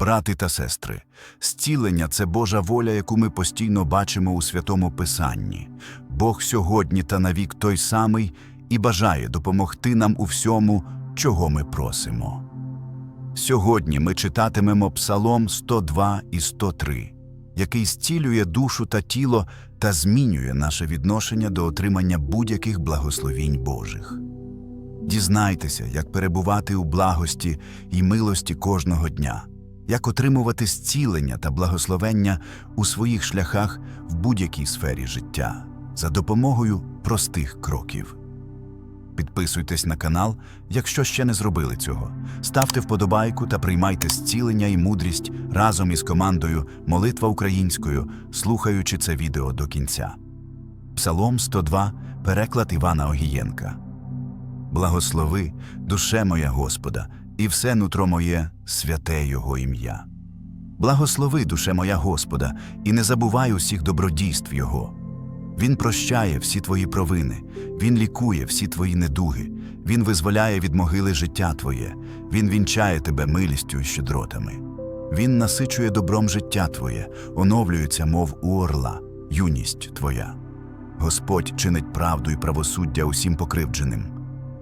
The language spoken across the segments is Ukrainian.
Брати та сестри, зцілення це Божа воля, яку ми постійно бачимо у святому Писанні. Бог сьогодні та навік той самий і бажає допомогти нам у всьому, чого ми просимо. Сьогодні ми читатимемо Псалом 102 і 103, який зцілює душу та тіло та змінює наше відношення до отримання будь-яких благословінь Божих. Дізнайтеся, як перебувати у благості і милості кожного дня, як отримувати зцілення та благословення у своїх шляхах в будь-якій сфері життя за допомогою простих кроків. Підписуйтесь на канал, якщо ще не зробили цього. Ставте вподобайку та приймайте зцілення і мудрість разом із командою Молитва українською, слухаючи це відео до кінця. Псалом 102, переклад Івана Огієнка. Благослови, душе моя Господа, і все нутро моє святе Його ім'я. Благослови, душе моя Господа, і не забувай усіх добродійств Його. Він прощає всі твої провини, Він лікує всі твої недуги, Він визволяє від могили життя твоє, Він вінчає тебе милістю і щедротами. Він насичує добром життя твоє, оновлюється, мов у орла, юність твоя. Господь чинить правду і правосуддя усім покривдженим.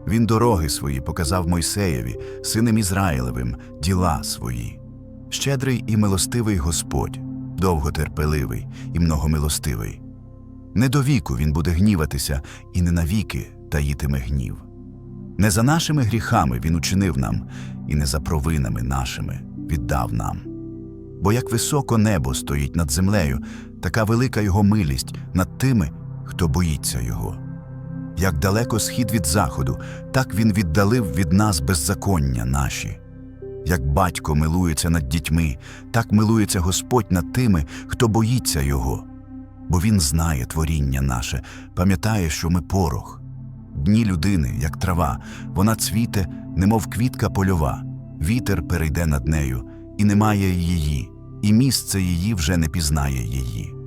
Він дороги свої показав Мойсеєві, синам Ізраїлевим, діла свої. Щедрий і милостивий Господь, довготерпеливий і многомилостивий. Не до віку він буде гніватися, і не навіки таїтиме гнів. Не за нашими гріхами він учинив нам, і не за провинами нашими віддав нам. Бо як високо небо стоїть над землею, така велика його милість над тими, хто боїться його. Як далеко схід від заходу, так він віддалив від нас беззаконня наші. Як батько милується над дітьми, так милується Господь над тими, хто боїться його. Бо він знає творіння наше, пам'ятає, що ми порох. Дні людини, як трава, вона цвіте, немов квітка польова, вітер перейде над нею, і немає її, і місце її вже не пізнає її.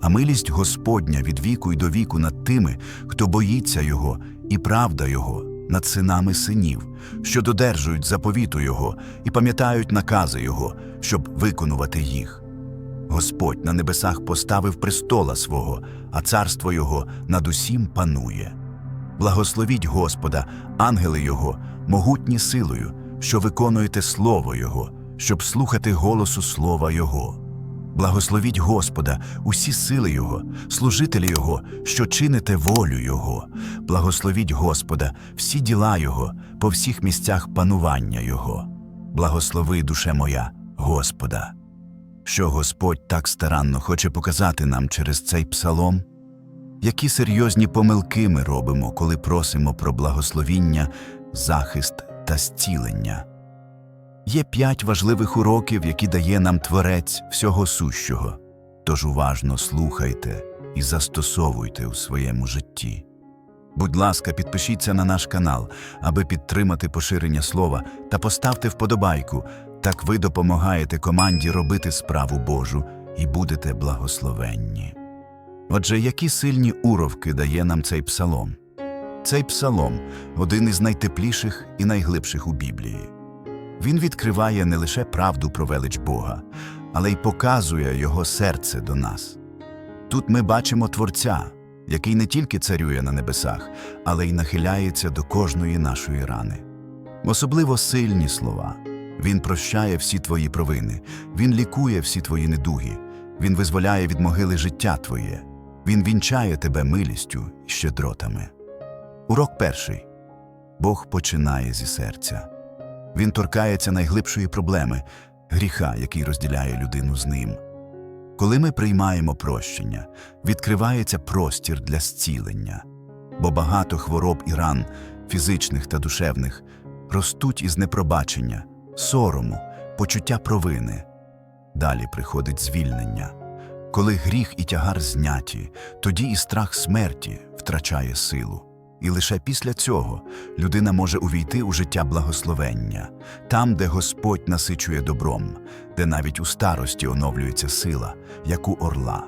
А милість Господня від віку й до віку над тими, хто боїться Його, і правда Його над синами синів, що додержують заповіту Його і пам'ятають накази Його, щоб виконувати їх. Господь на небесах поставив престола свого, а царство Його над усім панує. Благословіть Господа, ангели Його, могутні силою, що виконуєте Слово Його, щоб слухати голосу Слова Його. Благословіть Господа, усі сили Його, служителі Його, що чините волю Його. Благословіть Господа, всі діла Його, по всіх місцях панування Його. Благослови, душе моя, Господа. Що Господь так старанно хоче показати нам через цей псалом? Які серйозні помилки ми робимо, коли просимо про благословіння, захист та зцілення? Є п'ять важливих уроків, які дає нам Творець всього сущого. Тож уважно слухайте і застосовуйте у своєму житті. Будь ласка, підпишіться на наш канал, аби підтримати поширення слова та поставте вподобайку. Так ви допомагаєте команді робити справу Божу і будете благословенні. Отже, які сильні уровки дає нам цей псалом? Цей псалом один із найтепліших і найглибших у Біблії. Він відкриває не лише правду про велич Бога, але й показує Його серце до нас. Тут ми бачимо Творця, який не тільки царює на небесах, але й нахиляється до кожної нашої рани. Особливо сильні слова. Він прощає всі твої провини, Він лікує всі твої недуги, Він визволяє від могили життя твоє, Він вінчає тебе милістю і щедротами. Урок перший Бог починає зі серця. Він торкається найглибшої проблеми гріха, який розділяє людину з ним. Коли ми приймаємо прощення, відкривається простір для зцілення, бо багато хвороб і ран, фізичних та душевних, ростуть із непробачення, сорому, почуття провини. Далі приходить звільнення. Коли гріх і тягар зняті, тоді і страх смерті втрачає силу. І лише після цього людина може увійти у життя благословення, там, де Господь насичує добром, де навіть у старості оновлюється сила, як у орла.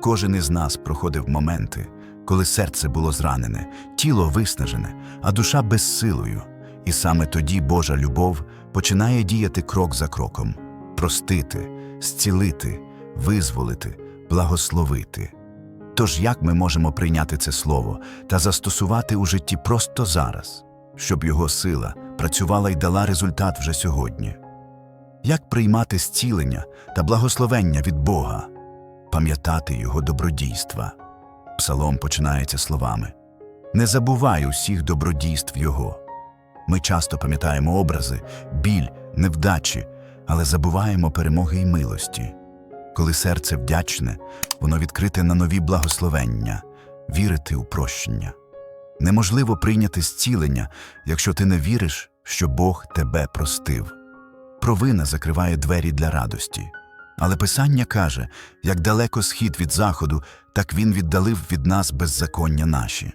Кожен із нас проходив моменти, коли серце було зранене, тіло виснажене, а душа безсилою. І саме тоді Божа любов починає діяти крок за кроком. простити, зцілити, визволити, благословити. Тож як ми можемо прийняти це слово та застосувати у житті просто зараз, щоб його сила працювала і дала результат вже сьогодні? Як приймати зцілення та благословення від Бога, пам'ятати Його добродійства? Псалом починається словами Не забувай усіх добродійств Його. Ми часто пам'ятаємо образи, біль, невдачі, але забуваємо перемоги й милості. Коли серце вдячне, воно відкрите на нові благословення, вірити у прощення. Неможливо прийняти зцілення, якщо ти не віриш, що Бог тебе простив. Провина закриває двері для радості. Але Писання каже, як далеко схід від заходу, так він віддалив від нас беззаконня наші.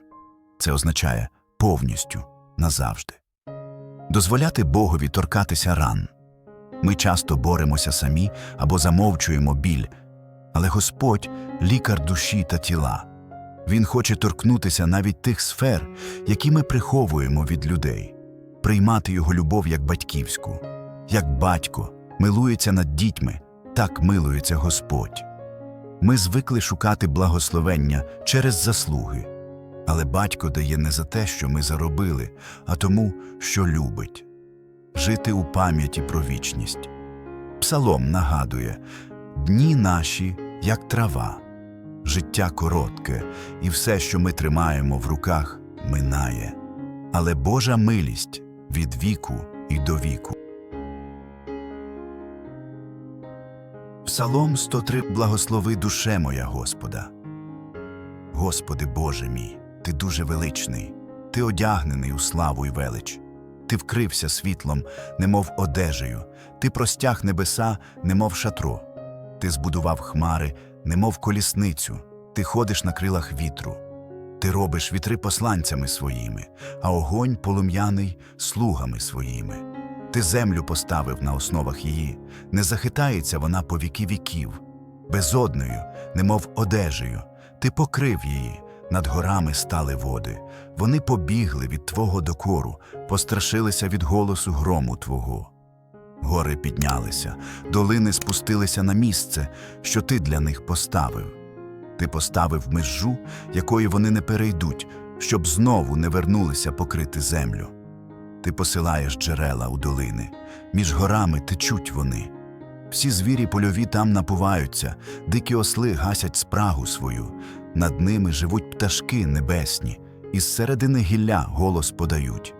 Це означає повністю, назавжди. Дозволяти Богові торкатися ран. Ми часто боремося самі або замовчуємо біль, але Господь лікар душі та тіла. Він хоче торкнутися навіть тих сфер, які ми приховуємо від людей, приймати його любов як батьківську. Як батько милується над дітьми, так милується Господь. Ми звикли шукати благословення через заслуги, але батько дає не за те, що ми заробили, а тому, що любить жити у пам'яті про вічність. Псалом нагадує дні наші, як трава, життя коротке, і все, що ми тримаємо в руках, минає. Але Божа милість від віку і до віку. Псалом 103 Благослови душе моя Господа. Господи Боже мій, Ти дуже величний, Ти одягнений у славу й велич. Ти вкрився світлом, немов одежею, ти простяг небеса, немов шатро. Ти збудував хмари, немов колісницю, ти ходиш на крилах вітру. Ти робиш вітри посланцями своїми, а огонь полум'яний слугами своїми. Ти землю поставив на основах її, не захитається вона по віки віків. Безодною, немов одежею, ти покрив її, над горами стали води. Вони побігли від Твого докору, пострашилися від голосу грому Твого. Гори піднялися, долини спустилися на місце, що ти для них поставив. Ти поставив межу, якої вони не перейдуть, щоб знову не вернулися покрити землю. Ти посилаєш джерела у долини, між горами течуть вони. Всі звірі польові там напуваються, дикі осли гасять спрагу свою, над ними живуть пташки небесні, із середини гілля голос подають.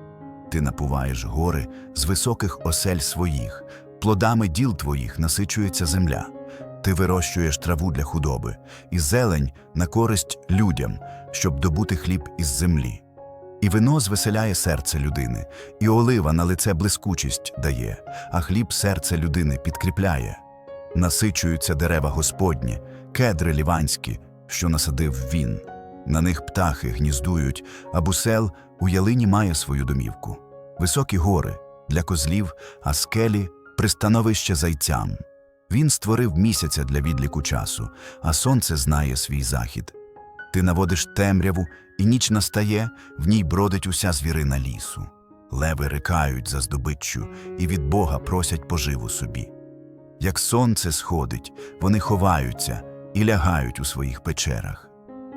Ти напуваєш гори з високих осель своїх, плодами діл твоїх насичується земля. Ти вирощуєш траву для худоби, і зелень на користь людям, щоб добути хліб із землі. І вино звеселяє серце людини, і олива на лице блискучість дає, а хліб серце людини підкріпляє. Насичуються дерева Господні, кедри ліванські, що насадив він. На них птахи гніздують, а бусел у ялині має свою домівку. Високі гори для козлів, а скелі пристановище зайцям. Він створив місяця для відліку часу, а сонце знає свій захід. Ти наводиш темряву, і ніч настає, в ній бродить уся звірина лісу. Леви рикають за здобиччю і від Бога просять поживу собі. Як сонце сходить, вони ховаються і лягають у своїх печерах.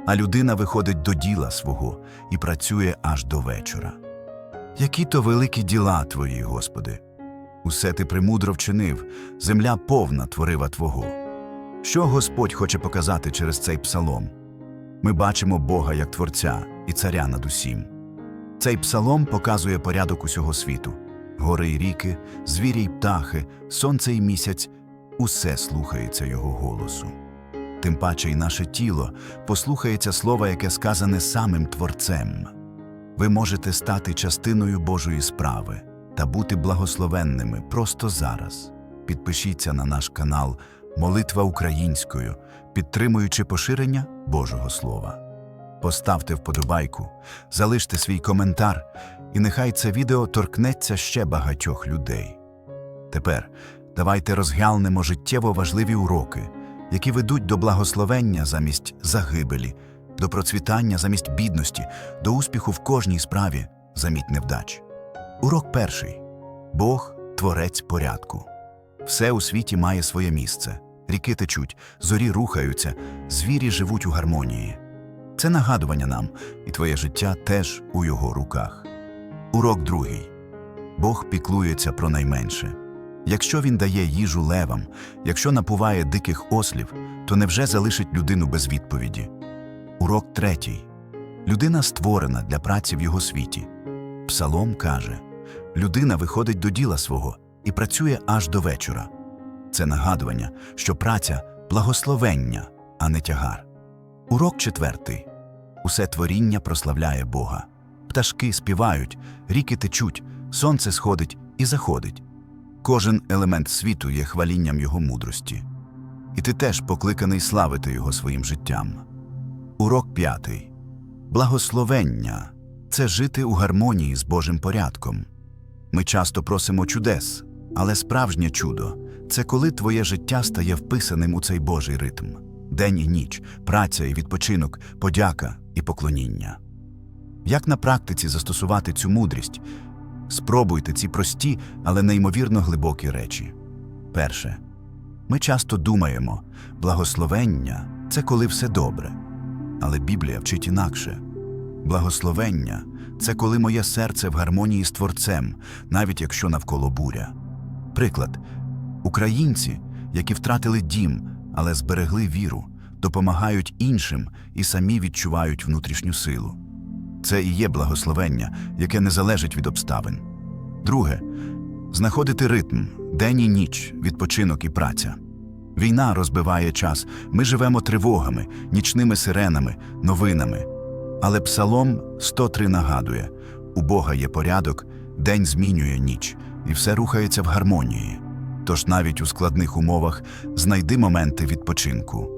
А людина виходить до діла свого і працює аж до вечора. Які то великі діла твої, Господи! Усе ти премудро вчинив, земля повна творива Твого. Що Господь хоче показати через цей псалом? Ми бачимо Бога як Творця і Царя над усім. Цей псалом показує порядок усього світу гори й ріки, звірі й птахи, сонце й місяць усе слухається Його голосу. Тим паче й наше тіло послухається слова, яке сказане самим Творцем. Ви можете стати частиною Божої справи та бути благословенними просто зараз. Підпишіться на наш канал Молитва українською, підтримуючи поширення Божого Слова. Поставте вподобайку, залиште свій коментар, і нехай це відео торкнеться ще багатьох людей. Тепер давайте розглянемо життєво важливі уроки, які ведуть до благословення замість загибелі, до процвітання замість бідності, до успіху в кожній справі замість невдач. Урок перший Бог творець порядку. Все у світі має своє місце. Ріки течуть, зорі рухаються, звірі живуть у гармонії. Це нагадування нам, і твоє життя теж у його руках. Урок другий. Бог піклується про найменше. Якщо він дає їжу левам, якщо напуває диких ослів, то невже залишить людину без відповіді? Урок третій. Людина створена для праці в його світі. Псалом каже: людина виходить до діла свого і працює аж до вечора. Це нагадування, що праця благословення, а не тягар. Урок четвертий. Усе творіння прославляє Бога. Пташки співають, ріки течуть, сонце сходить і заходить. Кожен елемент світу є хвалінням його мудрості. І ти теж покликаний славити його своїм життям. Урок п'ятий. Благословення це жити у гармонії з Божим порядком. Ми часто просимо чудес, але справжнє чудо це коли твоє життя стає вписаним у цей Божий ритм день і ніч, праця і відпочинок, подяка і поклоніння. Як на практиці застосувати цю мудрість? Спробуйте ці прості, але неймовірно глибокі речі. Перше. Ми часто думаємо, благословення це коли все добре. Але Біблія вчить інакше. Благословення це коли моє серце в гармонії з Творцем, навіть якщо навколо буря. Приклад українці, які втратили дім, але зберегли віру, допомагають іншим і самі відчувають внутрішню силу. Це і є благословення, яке не залежить від обставин. Друге знаходити ритм, день і ніч, відпочинок і праця. Війна розбиває час, ми живемо тривогами, нічними сиренами, новинами. Але Псалом 103 нагадує: у Бога є порядок, день змінює ніч, і все рухається в гармонії. Тож навіть у складних умовах знайди моменти відпочинку.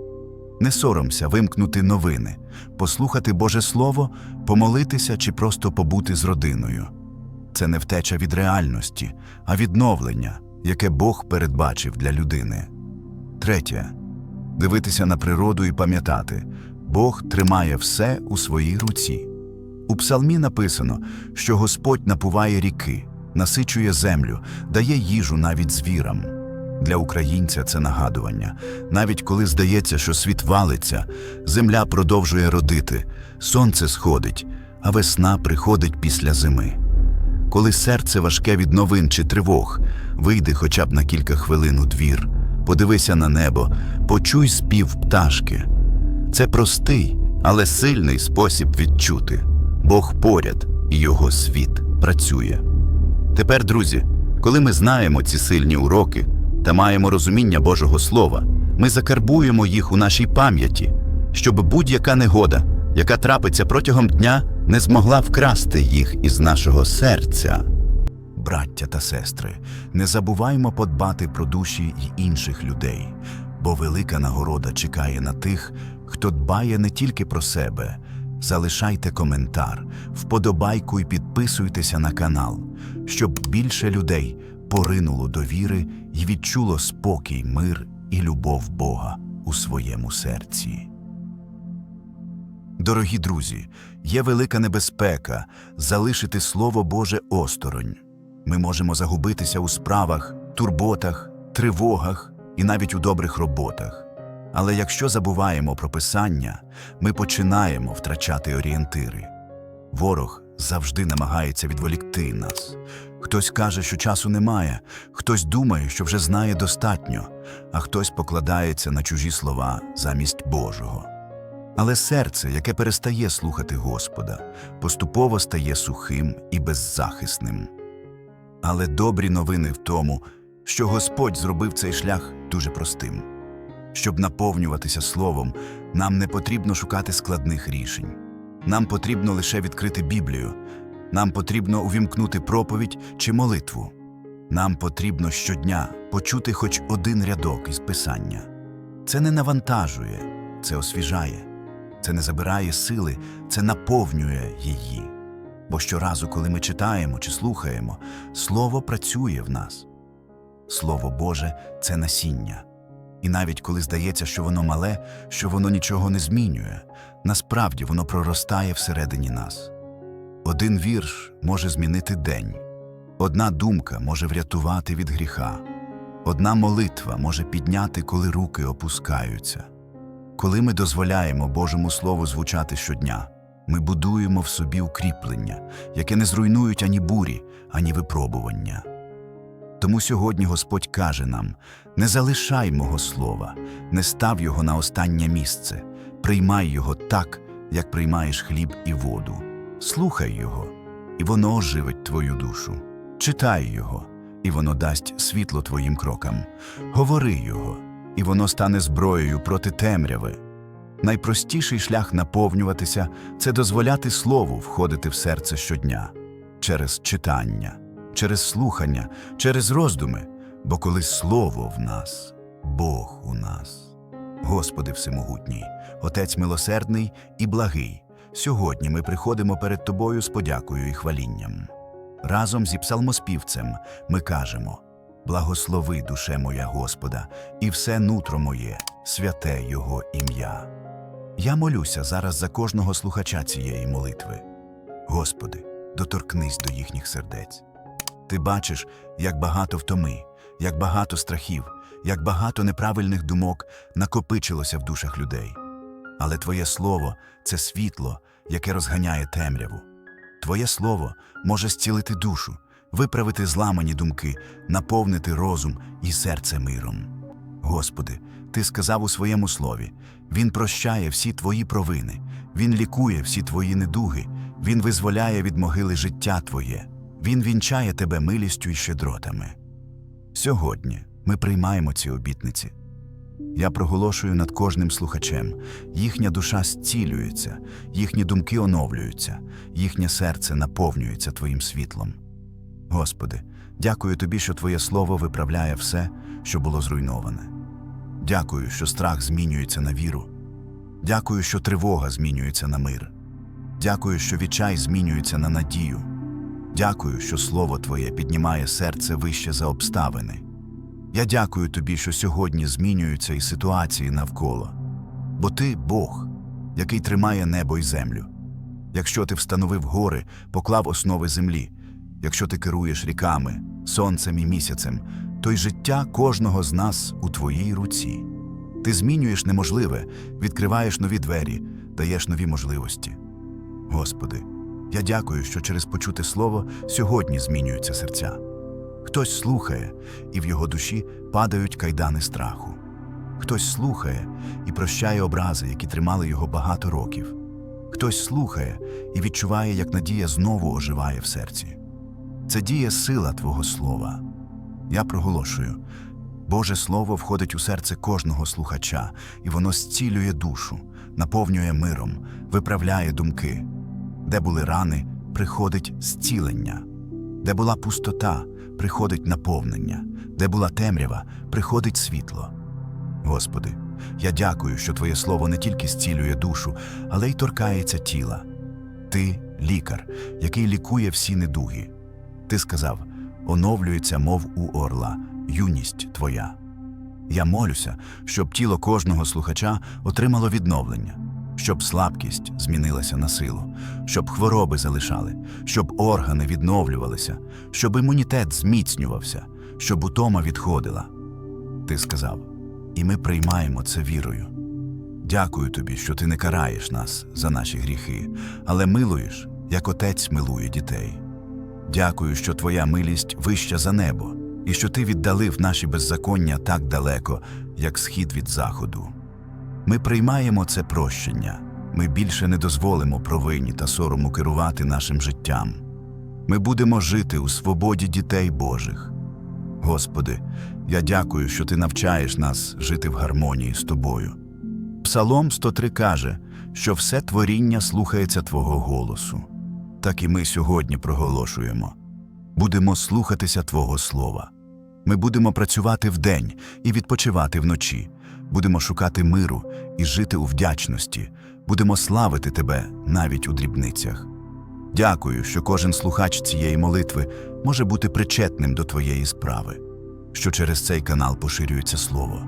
Не соромся вимкнути новини, послухати Боже Слово, помолитися чи просто побути з родиною. Це не втеча від реальності, а відновлення, яке Бог передбачив для людини. Третє дивитися на природу і пам'ятати Бог тримає все у своїй руці. У псалмі написано, що Господь напуває ріки, насичує землю, дає їжу навіть звірам. Для українця це нагадування. Навіть коли здається, що світ валиться, земля продовжує родити, сонце сходить, а весна приходить після зими. Коли серце важке від новин чи тривог, вийди хоча б на кілька хвилин у двір, подивися на небо, почуй спів пташки. Це простий, але сильний спосіб відчути. Бог поряд і його світ працює. Тепер, друзі, коли ми знаємо ці сильні уроки та маємо розуміння Божого Слова, ми закарбуємо їх у нашій пам'яті, щоб будь-яка негода, яка трапиться протягом дня, не змогла вкрасти їх із нашого серця. Браття та сестри, не забуваймо подбати про душі й інших людей, бо велика нагорода чекає на тих, хто дбає не тільки про себе. Залишайте коментар, вподобайку і підписуйтеся на канал, щоб більше людей поринуло до віри і відчуло спокій, мир і любов Бога у своєму серці. Дорогі друзі, є велика небезпека залишити Слово Боже осторонь. Ми можемо загубитися у справах, турботах, тривогах і навіть у добрих роботах. Але якщо забуваємо про Писання, ми починаємо втрачати орієнтири. Ворог завжди намагається відволікти нас. Хтось каже, що часу немає, хтось думає, що вже знає достатньо, а хтось покладається на чужі слова замість Божого. Але серце, яке перестає слухати Господа, поступово стає сухим і беззахисним. Але добрі новини в тому, що Господь зробив цей шлях дуже простим. Щоб наповнюватися словом, нам не потрібно шукати складних рішень. Нам потрібно лише відкрити Біблію, нам потрібно увімкнути проповідь чи молитву. Нам потрібно щодня почути хоч один рядок із Писання. Це не навантажує, це освіжає, це не забирає сили, це наповнює її. Бо щоразу, коли ми читаємо чи слухаємо, Слово працює в нас. Слово Боже це насіння. І навіть коли здається, що воно мале, що воно нічого не змінює, насправді воно проростає всередині нас. Один вірш може змінити день, одна думка може врятувати від гріха, Одна молитва може підняти, коли руки опускаються. Коли ми дозволяємо Божому Слову звучати щодня, ми будуємо в собі укріплення, яке не зруйнують ані бурі, ані випробування. Тому сьогодні Господь каже нам: не залишай мого слова, не став його на останнє місце, приймай його так, як приймаєш хліб і воду. Слухай його, і воно оживить твою душу. Читай його, і воно дасть світло твоїм крокам. Говори його, і воно стане зброєю проти темряви. Найпростіший шлях наповнюватися це дозволяти слову входити в серце щодня через читання, через слухання, через роздуми, бо коли слово в нас, Бог у нас. Господи Всемогутній, Отець милосердний і благий, сьогодні ми приходимо перед Тобою з подякою і хвалінням. Разом зі псалмоспівцем ми кажемо Благослови, душе моя Господа, і все нутро моє, святе Його ім'я. Я молюся зараз за кожного слухача цієї молитви. Господи, доторкнись до їхніх сердець. Ти бачиш, як багато втоми, як багато страхів, як багато неправильних думок накопичилося в душах людей. Але Твоє Слово це світло, яке розганяє темряву. Твоє Слово може зцілити душу, виправити зламані думки, наповнити розум і серце миром. Господи, Ти сказав у своєму слові: Він прощає всі твої провини, Він лікує всі твої недуги, Він визволяє від могили життя Твоє, Він вінчає тебе милістю і щедротами. Сьогодні ми приймаємо ці обітниці. Я проголошую над кожним слухачем. Їхня душа зцілюється, їхні думки оновлюються, їхнє серце наповнюється Твоїм світлом. Господи, дякую Тобі, що Твоє Слово виправляє все, що було зруйноване. Дякую, що страх змінюється на віру. Дякую, що тривога змінюється на мир. Дякую, що відчай змінюється на надію. Дякую, що Слово Твоє піднімає серце вище за обставини. Я дякую тобі, що сьогодні змінюються і ситуації навколо. Бо ти Бог, який тримає небо і землю. Якщо ти встановив гори, поклав основи землі, якщо ти керуєш ріками, сонцем і місяцем, то й життя кожного з нас у твоїй руці. Ти змінюєш неможливе, відкриваєш нові двері, даєш нові можливості. Господи, я дякую, що через почуте слово сьогодні змінюються серця. Хтось слухає, і в його душі падають кайдани страху. Хтось слухає і прощає образи, які тримали його багато років. Хтось слухає і відчуває, як надія знову оживає в серці. Це діє сила Твого Слова. Я проголошую Боже Слово входить у серце кожного слухача, і воно зцілює душу, наповнює миром, виправляє думки. Де були рани, приходить зцілення, де була пустота, приходить наповнення, де була темрява, приходить світло. Господи, я дякую, що Твоє Слово не тільки зцілює душу, але й торкається тіла. Ти лікар, який лікує всі недуги. Ти сказав: оновлюється, мов у орла, юність Твоя. Я молюся, щоб тіло кожного слухача отримало відновлення, щоб слабкість змінилася на силу, щоб хвороби залишали, щоб органи відновлювалися, щоб імунітет зміцнювався, щоб утома відходила. Ти сказав, і ми приймаємо це вірою. Дякую тобі, що ти не караєш нас за наші гріхи, але милуєш, як отець милує дітей. Дякую, що твоя милість вища за небо, і що ти віддалив наші беззаконня так далеко, як схід від заходу. Ми приймаємо це прощення. Ми більше не дозволимо провині та сорому керувати нашим життям. Ми будемо жити у свободі дітей Божих. Господи, я дякую, що Ти навчаєш нас жити в гармонії з Тобою. Псалом 103 каже, що все творіння слухається Твого голосу. Так і ми сьогодні проголошуємо. Будемо слухатися Твого Слова. Ми будемо працювати вдень і відпочивати вночі. Будемо шукати миру і жити у вдячності. Будемо славити Тебе навіть у дрібницях. Дякую, що кожен слухач цієї молитви може бути причетним до Твоєї справи, що через цей канал поширюється Слово,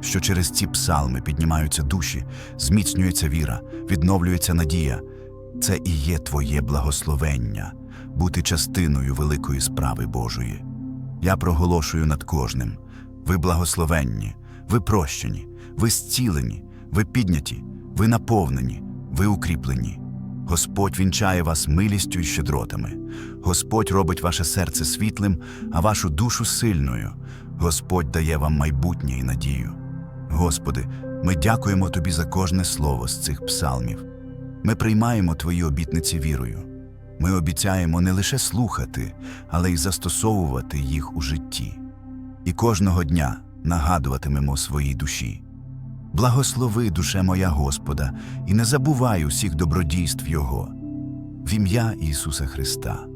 що через ці псалми піднімаються душі, зміцнюється віра, відновлюється надія. Це і є Твоє благословення бути частиною великої справи Божої. Я проголошую над кожним. Ви благословенні, ви прощені, ви зцілені, ви підняті, ви наповнені, ви укріплені. Господь вінчає вас милістю і щедротами. Господь робить ваше серце світлим, а вашу душу сильною. Господь дає вам майбутнє і надію. Господи, ми дякуємо Тобі за кожне слово з цих псалмів. Ми приймаємо Твої обітниці вірою. Ми обіцяємо не лише слухати, але й застосовувати їх у житті. І кожного дня нагадуватимемо своїй душі. Благослови, душе моя Господа, і не забувай усіх добродійств Його. В ім'я Ісуса Христа.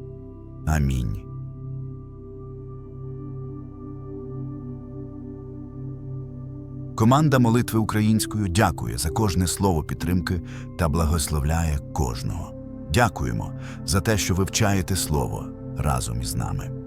Амінь. Команда молитви українською дякує за кожне слово підтримки та благословляє кожного. Дякуємо за те, що вивчаєте слово разом із нами.